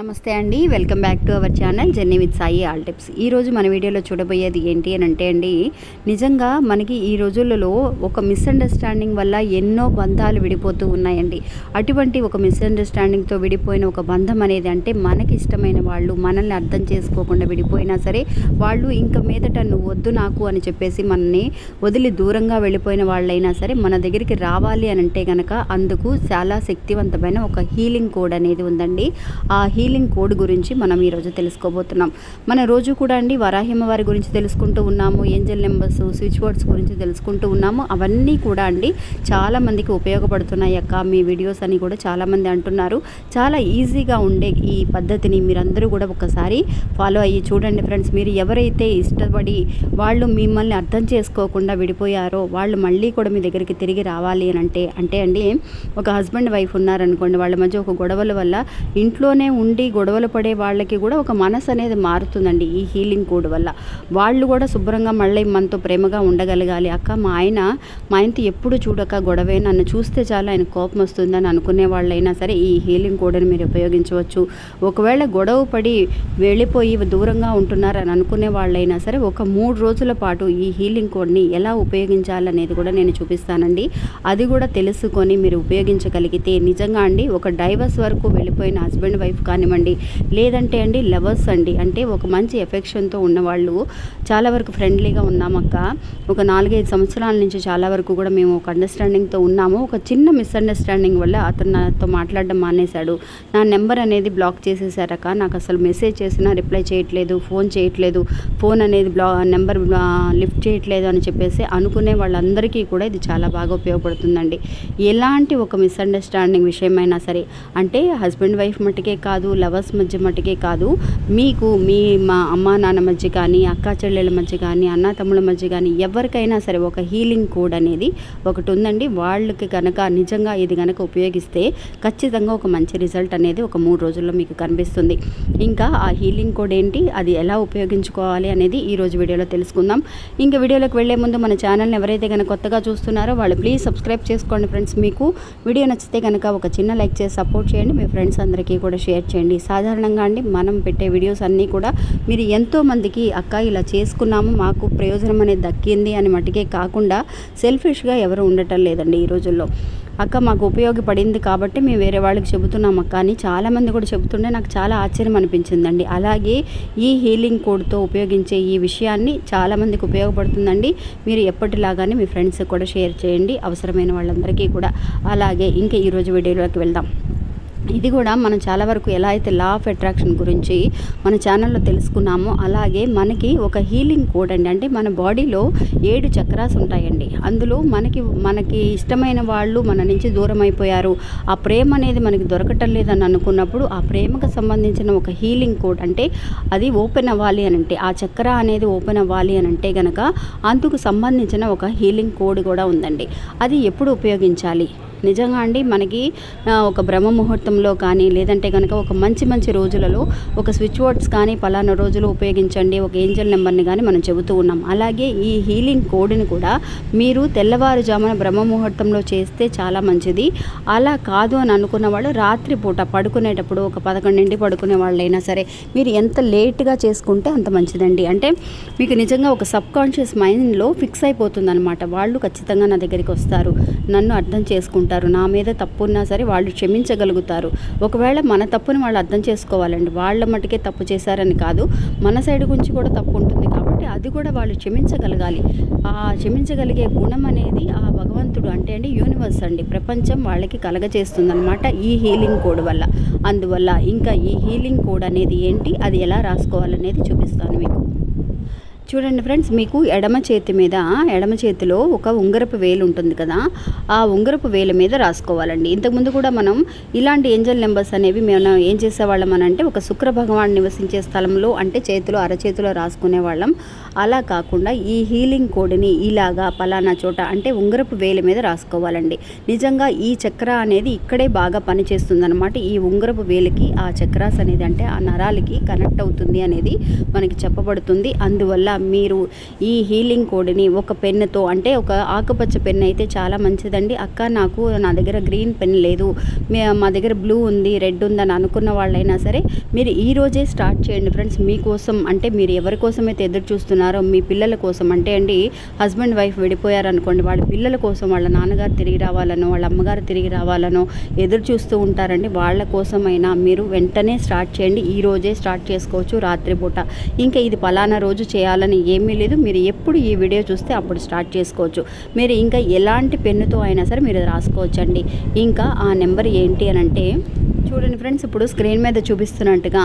నమస్తే అండి welcome back to our channel journey with Sai all tips. ఈరోజు మన వీడియోలో చూడబోయేది ఏంటి అని అంటే అండి నిజంగా మనకి ఈ రోజులలో ఒక మిస్అండర్స్టాండింగ్ వల్ల ఎన్నో బంధాలు విడిపోతూ ఉన్నాయండి. అటువంటి ఒక మిస్అండర్స్టాండింగ్తో విడిపోయిన ఒక బంధం అనేది అంటే మనకి ఇష్టమైన వాళ్ళు మనల్ని అర్థం చేసుకోకుండా విడిపోయినా సరే వాళ్ళు ఇంకా మీదట నువ్వు వద్దు నాకు అని చెప్పేసి మనని వదిలి దూరంగా వెళ్ళిపోయిన వాళ్ళైనా సరే మన దగ్గరికి రావాలి అని అంటే కనుక అందుకు చాలా శక్తివంతమైన ఒక హీలింగ్ కోడ్ అనేది ఉందండి. ఆ హీలింగ్ కోడ్ గురించి మనం ఈరోజు తెలుసుకోబోతున్నాం. మన రోజు కూడా అండి వరాహిమ వారి గురించి తెలుసుకుంటూ ఉన్నాము ఏంజల్ నెంబర్స్ స్విచ్ బోర్డ్స్ గురించి తెలుసుకుంటూ ఉన్నాము. అవన్నీ కూడా అండి చాలామందికి ఉపయోగపడుతున్నాయి అక్క మీ వీడియోస్ అని కూడా చాలామంది అంటున్నారు. చాలా ఈజీగా ఉండే ఈ పద్ధతిని మీరందరూ కూడా ఒకసారి ఫాలో అయ్యి చూడండి ఫ్రెండ్స్. మీరు ఎవరైతే ఇష్టపడి వాళ్ళు మిమ్మల్ని అర్థం చేసుకోకుండా విడిపోయారో వాళ్ళు మళ్ళీ కూడా మీ దగ్గరికి తిరిగి రావాలి అని అంటే అంటే అండి ఒక హస్బెండ్ వైఫ్ ఉన్నారనుకోండి వాళ్ళ మధ్య ఒక గొడవల వల్ల ఇంట్లోనే ఉండి గొడవలు పడే వాళ్ళకి కూడా ఒక మనసు అనేది మారుతుందండి ఈ హీలింగ్ కోడ్ వల్ల. వాళ్ళు కూడా శుభ్రంగా మళ్ళీ మనతో ప్రేమగా ఉండగలగాలి. అక్క మా ఆయన మా ఆయనతో ఎప్పుడు చూడక గొడవే. నన్ను చూస్తే చాలా ఆయన కోపం వస్తుందని అనుకునే వాళ్ళైనా సరే ఈ హీలింగ్ కోడ్ని మీరు ఉపయోగించవచ్చు. ఒకవేళ గొడవ పడి వెళ్ళిపోయి దూరంగా ఉంటున్నారని అనుకునే వాళ్ళైనా సరే ఒక మూడు రోజుల పాటు ఈ హీలింగ్ కోడ్ని ఎలా ఉపయోగించాలనేది కూడా నేను చూపిస్తానండి. అది కూడా తెలుసుకొని మీరు ఉపయోగించగలిగితే నిజంగా అండి ఒక డైవర్స్ వరకు వెళ్ళిపోయిన హస్బెండ్ వైఫ్ కానీ కానివ్వండి లేదంటే అండి లవర్స్ అండి అంటే ఒక మంచి ఎఫెక్షన్తో ఉన్నవాళ్ళు చాలా వరకు ఫ్రెండ్లీగా ఉన్నామక్క ఒక నాలుగైదు సంవత్సరాల నుంచి చాలా వరకు కూడా మేము ఒక అండర్స్టాండింగ్తో ఉన్నాము. ఒక చిన్న మిస్అండర్స్టాండింగ్ వల్ల అతను నాతో మాట్లాడడం మానేశాడు. నా నెంబర్ అనేది బ్లాక్ చేసేసారక నాకు అసలు మెసేజ్ చేసినా రిప్లై చేయట్లేదు ఫోన్ చేయట్లేదు ఫోన్ అనేది బ్లా నెంబర్ లిఫ్ట్ చేయట్లేదు అని చెప్పేసి అనుకునే వాళ్ళందరికీ కూడా ఇది చాలా బాగా ఉపయోగపడుతుందండి. ఎలాంటి ఒక మిస్అండర్స్టాండింగ్ విషయమైనా సరే అంటే హస్బెండ్ వైఫ్ మట్టుకే కాదు లవర్స్ మధ్య మటుకే కాదు మీకు మీ మా అమ్మ నాన్న మధ్య కానీ అక్క చెల్లెల మధ్య కానీ అన్న తమ్ముళ్ళ మధ్య కానీ ఎవరికైనా సరే ఒక హీలింగ్ కోడ్ అనేది ఒకటి ఉందండి. వాళ్ళకి కనుక నిజంగా ఇది కనుక ఉపయోగిస్తే ఖచ్చితంగా ఒక మంచి రిజల్ట్ అనేది ఒక మూడు రోజుల్లో మీకు కనిపిస్తుంది. ఇంకా ఆ హీలింగ్ కోడ్ ఏంటి అది ఎలా ఉపయోగించుకోవాలి అనేది ఈరోజు వీడియోలో తెలుసుకుందాం. ఇంకా వీడియోలోకి వెళ్ళే ముందు మన ఛానల్ని ఎవరైతే కనుక కొత్తగా చూస్తున్నారో వాళ్ళు ప్లీజ్ సబ్స్క్రైబ్ చేసుకోండి ఫ్రెండ్స్. మీకు వీడియో నచ్చితే కనుక ఒక చిన్న లైక్ చేసి సపోర్ట్ చేయండి. మీ ఫ్రెండ్స్ అందరికీ కూడా షేర్ చేయండి. సాధారణంగా అండి మనం పెట్టే వీడియోస్ అన్నీ కూడా మీరు ఎంతో మందికి అక్క ఇలా చేసుకున్నాము మాకు ప్రయోజనం అనేది దక్కింది అని మటుకే కాకుండా సెల్ఫిష్గా ఎవరు ఉండటం లేదండి ఈ రోజుల్లో. అక్క మాకు ఉపయోగపడింది కాబట్టి మేము వేరే వాళ్ళకి చెబుతున్నాం అక్క అని చాలామంది కూడా చెబుతుంటే నాకు చాలా ఆశ్చర్యం అనిపించిందండి. అలాగే ఈ హీలింగ్ కోడ్తో ఉపయోగించే ఈ విషయాన్ని చాలామందికి ఉపయోగపడుతుందండి. మీరు ఎప్పటిలాగానే మీ ఫ్రెండ్స్కి కూడా షేర్ చేయండి. అవసరమైన వాళ్ళందరికీ కూడా. అలాగే ఇంకా ఈరోజు వీడియోలోకి వెళ్దాం. ఇది కూడా మనం చాలా వరకు ఎలా అయితే లా ఆఫ్ అట్రాక్షన్ గురించి మన ఛానల్లో తెలుసుకున్నామో అలాగే మనకి ఒక హీలింగ్ కోడ్ అండి. అంటే మన బాడీలో ఏడు చక్రాస్ ఉంటాయండి. అందులో మనకి మనకి ఇష్టమైన వాళ్ళు మన నుంచి దూరం అయిపోయారు. ఆ ప్రేమ అనేది మనకి దొరకటం లేదని అనుకున్నప్పుడు ఆ ప్రేమకు సంబంధించిన ఒక హీలింగ్ కోడ్ అంటే అది ఓపెన్ అవ్వాలి అని అంటే ఆ చక్ర అనేది ఓపెన్ అవ్వాలి అని అంటే గనక అందుకు సంబంధించిన ఒక హీలింగ్ కోడ్ కూడా ఉందండి. అది ఎప్పుడు ఉపయోగించాలి? నిజంగా అండి మనకి ఒక బ్రహ్మ ముహూర్తంలో కానీ లేదంటే కనుక ఒక మంచి మంచి రోజులలో ఒక స్విచ్ బోర్డ్స్ కానీ పలానా రోజులు ఉపయోగించండి ఒక ఏంజల్ నెంబర్ని కానీ మనం చెబుతూ ఉన్నాం. అలాగే ఈ హీలింగ్ కోడ్ని కూడా మీరు తెల్లవారుజామున బ్రహ్మ ముహూర్తంలో చేస్తే చాలా మంచిది. అలా కాదు అని అనుకున్న వాళ్ళు రాత్రిపూట పడుకునేటప్పుడు ఒక పదకొండింటి పడుకునే వాళ్ళైనా సరే మీరు ఎంత లేట్గా చేసుకుంటే అంత మంచిదండి. అంటే మీకు నిజంగా ఒక సబ్ కాన్షియస్ మైండ్లో ఫిక్స్ అయిపోతుంది అనమాట వాళ్ళు ఖచ్చితంగా నా దగ్గరికి వస్తారు. నన్ను అర్థం చేసుకుంటారు. నా మీద తప్పు ఉన్నా సరే వాళ్ళు క్షమించగలుగుతారు. ఒకవేళ మన తప్పుని వాళ్ళు అర్థం చేసుకోవాలండి. వాళ్ళ మటుకే తప్పు చేశారని కాదు. మన సైడ్ గురించి కూడా తప్పు ఉంటుంది కాబట్టి అది కూడా వాళ్ళు క్షమించగలగాలి. ఆ క్షమించగలిగే గుణం అనేది ఆ భగవంతుడు అంటే అండి యూనివర్స్ అండి. ప్రపంచం వాళ్ళకి కలగజేస్తుంది అనమాట ఈ హీలింగ్ కోడ్ వల్ల. అందువల్ల ఇంకా ఈ హీలింగ్ కోడ్ అనేది ఏంటి అది ఎలా రాసుకోవాలనేది చూపిస్తాను మీకు. చూడండి ఫ్రెండ్స్ మీకు ఎడమ చేతి మీద ఎడమ చేతిలో ఒక ఉంగరపు వేలు ఉంటుంది కదా ఆ ఉంగరపు వేలు మీద రాసుకోవాలండి. ఇంతకుముందు కూడా మనం ఇలాంటి ఏంజల్ నెంబర్స్ అనేవి మనం ఏం చేసేవాళ్ళం అని అంటే ఒక శుక్ర భగవాన్ నివసించే స్థలంలో అంటే చేతిలో అరచేతిలో రాసుకునే వాళ్ళం. అలా కాకుండా ఈ హీలింగ్ కోడ్ని ఇలాగా పలానా చోట అంటే ఉంగరపు వేలు మీద రాసుకోవాలండి. నిజంగా ఈ చక్ర అనేది ఇక్కడే బాగా పనిచేస్తుంది అనమాట ఈ ఉంగరపు వేలికి ఆ చక్రాస్ అనేది అంటే ఆ నరాలకి కనెక్ట్ అవుతుంది అనేది మనకి చెప్పబడుతుంది. అందువల్ల మీరు ఈ హీలింగ్ కోడ్ని ఒక పెన్నుతో అంటే ఒక ఆకుపచ్చ పెన్ అయితే చాలా మంచిదండి. అక్క నాకు నా దగ్గర గ్రీన్ పెన్ లేదు. మా దగ్గర బ్లూ ఉంది రెడ్ ఉందని అనుకున్న వాళ్ళైనా సరే మీరు ఈ రోజే స్టార్ట్ చేయండి ఫ్రెండ్స్. మీకోసం అంటే మీరు ఎవరి కోసం అయితే ఎదురు చూస్తున్నారో మీ పిల్లల కోసం. అంటే అండి హస్బెండ్ వైఫ్ విడిపోయారనుకోండి వాళ్ళ పిల్లల కోసం వాళ్ళ నాన్నగారు తిరిగి రావాలనో వాళ్ళ అమ్మగారు తిరిగి రావాలనో ఎదురు చూస్తూ ఉంటారండి. వాళ్ళ కోసమైనా మీరు వెంటనే స్టార్ట్ చేయండి. ఈ రోజే స్టార్ట్ చేసుకోవచ్చు రాత్రిపూట. ఇంకా ఇది పలానా రోజు చేయాలి చేయాలని ఏమీ లేదు. మీరు ఎప్పుడు ఈ వీడియో చూస్తే అప్పుడు స్టార్ట్ చేసుకోవచ్చు. మీరు ఇంకా ఎలాంటి పెన్నుతో అయినా సరే మీరు రాసుకోవచ్చండి. ఇంకా ఆ నెంబర్ ఏంటి అని అంటే చూడండి ఫ్రెండ్స్ ఇప్పుడు స్క్రీన్ మీద చూపిస్తున్నట్టుగా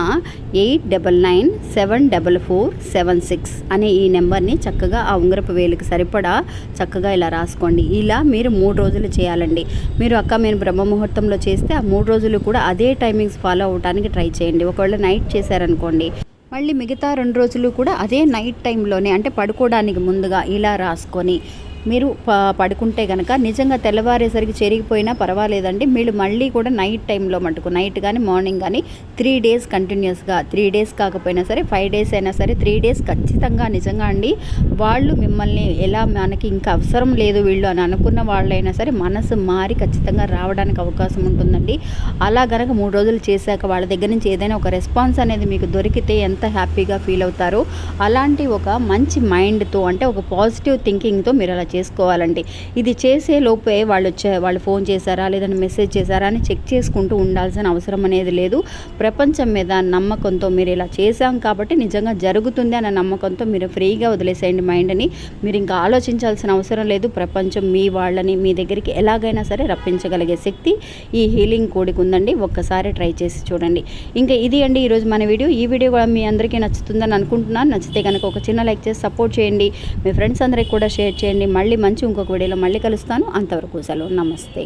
eight double nine seven double four seven six అనే ఈ నెంబర్ని చక్కగా ఆ ఉంగరపు వేలుకి సరిపడా చక్కగా ఇలా రాసుకోండి. ఇలా మీరు మూడు రోజులు చేయాలండి. మీరు అక్క మీరు బ్రహ్మ ముహూర్తంలో చేస్తే ఆ మూడు రోజులు కూడా అదే టైమింగ్స్ ఫాలో అవడానికి ట్రై చేయండి. ఒకవేళ నైట్ చేశారనుకోండి మళ్ళీ మిగతా రెండు రోజులు కూడా అదే నైట్ టైంలోనే అంటే పడుకోవడానికి ముందుగా ఇలా రాసుకొని మీరు పడుకుంటే కనుక నిజంగా తెల్లవారేసరికి చెరిగిపోయినా పర్వాలేదండి. మీరు మళ్ళీ కూడా నైట్ టైంలో మటుకు నైట్ కానీ మార్నింగ్ కానీ త్రీ డేస్ కంటిన్యూస్గా త్రీ డేస్ కాకపోయినా సరే ఫైవ్ డేస్ అయినా సరే త్రీ డేస్ ఖచ్చితంగా నిజంగా అండి. వాళ్ళు మిమ్మల్ని ఎలా మనకి ఇంకా అవసరం లేదు వీళ్ళు అని అనుకున్న వాళ్ళైనా సరే మనసు మారి ఖచ్చితంగా రావడానికి అవకాశం ఉంటుందండి. అలా గనక మూడు రోజులు చేశాక వాళ్ళ దగ్గర నుంచి ఏదైనా ఒక రెస్పాన్స్ అనేది మీకు దొరికితే ఎంత హ్యాపీగా ఫీల్ అవుతారో అలాంటి ఒక మంచి మైండ్తో అంటే ఒక పాజిటివ్ థింకింగ్తో మీరు అలా చేసుకోవాలండి. ఇది చేసే లోపే వాళ్ళు వచ్చే వాళ్ళు ఫోన్ చేశారా లేదంటే మెసేజ్ చేశారా అని చెక్ చేసుకుంటూ ఉండాల్సిన అవసరం అనేది లేదు. ప్రపంచం మీద నమ్మకంతో మీరు ఇలా చేశాం కాబట్టి నిజంగా జరుగుతుంది అన్న నమ్మకంతో మీరు ఫ్రీగా వదిలేసేయండి మైండ్ని. మీరు ఇంకా ఆలోచించాల్సిన అవసరం లేదు. ప్రపంచం మీ వాళ్ళని మీ దగ్గరికి ఎలాగైనా సరే రప్పించగలిగే శక్తి ఈ హీలింగ్ కోడికి ఉందండి. ఒక్కసారి ట్రై చేసి చూడండి. ఇంకా ఇది అండి ఈరోజు మన వీడియో. ఈ వీడియో కూడా మీ అందరికీ నచ్చుతుందని అనుకుంటున్నాను. నచ్చితే కనుక ఒక చిన్న లైక్ చేసి సపోర్ట్ చేయండి. మీ ఫ్రెండ్స్ అందరికి కూడా షేర్ చేయండి. మళ్ళీ మంచి ఇంకొక వీడియోలో మళ్ళీ కలుస్తాను. అంతవరకు సెలవు. నమస్తే.